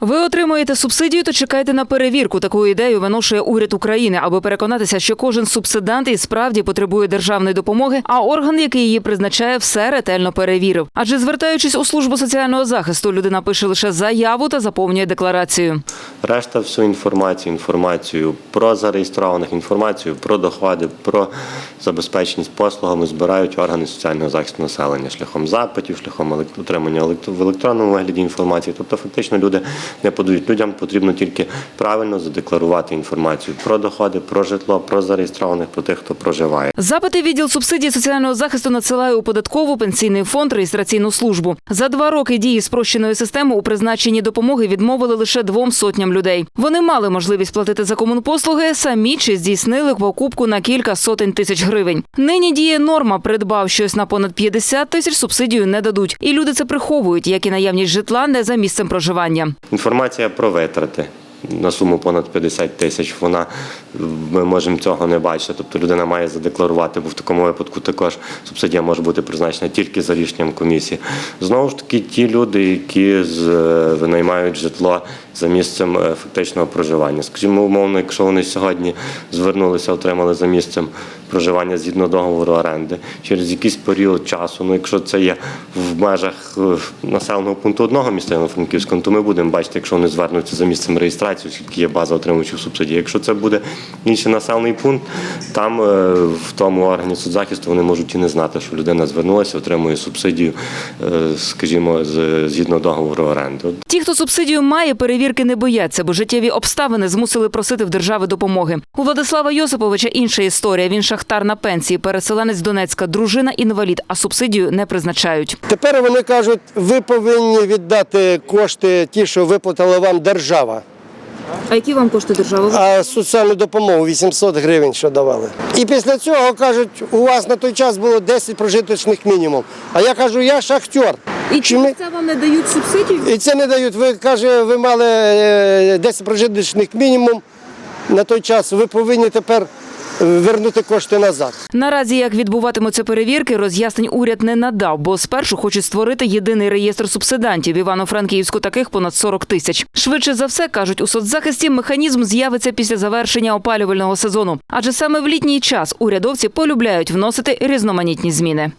Ви отримуєте субсидію, то чекайте на перевірку. Таку ідею виношує уряд України, аби переконатися, що кожен субсидант і справді потребує державної допомоги, а орган, який її призначає, все ретельно перевірив. Адже звертаючись у службу соціального захисту, людина пише лише заяву та заповнює декларацію. Решта всю інформацію, інформацію про зареєстрованих, інформацію про доходи, про забезпеченість послугами збирають органи соціального захисту населення шляхом запитів, шляхом отримання в електронному вигляді інформації. Тобто, фактично, люди не подають. Людям потрібно тільки правильно задекларувати інформацію про доходи, про житло, про зареєстрованих, про тих, хто проживає. Запити відділ субсидій соціального захисту надсилає у податкову, пенсійний фонд, реєстраційну службу. За два роки дії спрощеної системи у призначенні допомоги відмовили лише двом сотням людей. Вони мали можливість платити за комунпослуги самі чи здійснили покупку на кілька сотень тисяч гривень. Нині діє норма, придбав щось на понад 50 тисяч субсидію не дадуть. І люди це приховують, як і наявність житла не за місцем проживання. Інформація про витрати на суму понад 50 тисяч. Вона ми можемо цього не бачити. Тобто людина має задекларувати, бо в такому випадку також субсидія може бути призначена тільки за рішенням комісії. Знову ж таки, ті люди, які з, е, винаймають житло за місцем е, фактичного проживання. Скажімо, умовно, якщо вони сьогодні звернулися, отримали за місцем проживання згідно договору оренди через якийсь період часу. Ну, якщо це є в межах е, населеного пункту одного міста Івано-Франківського, то ми будемо бачити, якщо вони звернуться за місцем реєстрації, оскільки є база отримувачів субсидії. Якщо це буде інший населений пункт, там е, в тому органі соцзахисту вони можуть і не знати, що людина звернулася, отримує субсидію, е, скажімо, згідно договору оренди. Ті, хто субсидію має, перевірки не бояться, бо життєві обставини змусили просити в держави допомоги. У Владислава Йосиповича інша історія. Він шахтар на пенсії, переселенець Донецька, дружина інвалід, а субсидію не призначають. Тепер вони кажуть, ви повинні віддати кошти, ті, що виплатила вам держава. А які вам кошти держава? А соціальну допомогу 800 гривень, що давали. І після цього кажуть, у вас на той час було 10 прожиточних мінімум. А я кажу, я шахтер. І Чи ми- це вам не дають субсидію? І це не дають. Ви каже, ви мали е, 10 прожиточних мінімум на той час. Ви повинні тепер е, вернути кошти назад. Наразі як відбуватимуться перевірки, роз'яснень уряд не надав, бо спершу хочуть створити єдиний реєстр субсидантів. Івано-Франківську таких понад 40 тисяч. Швидше за все кажуть у соцзахисті. Механізм з'явиться після завершення опалювального сезону. Адже саме в літній час урядовці полюбляють вносити різноманітні зміни.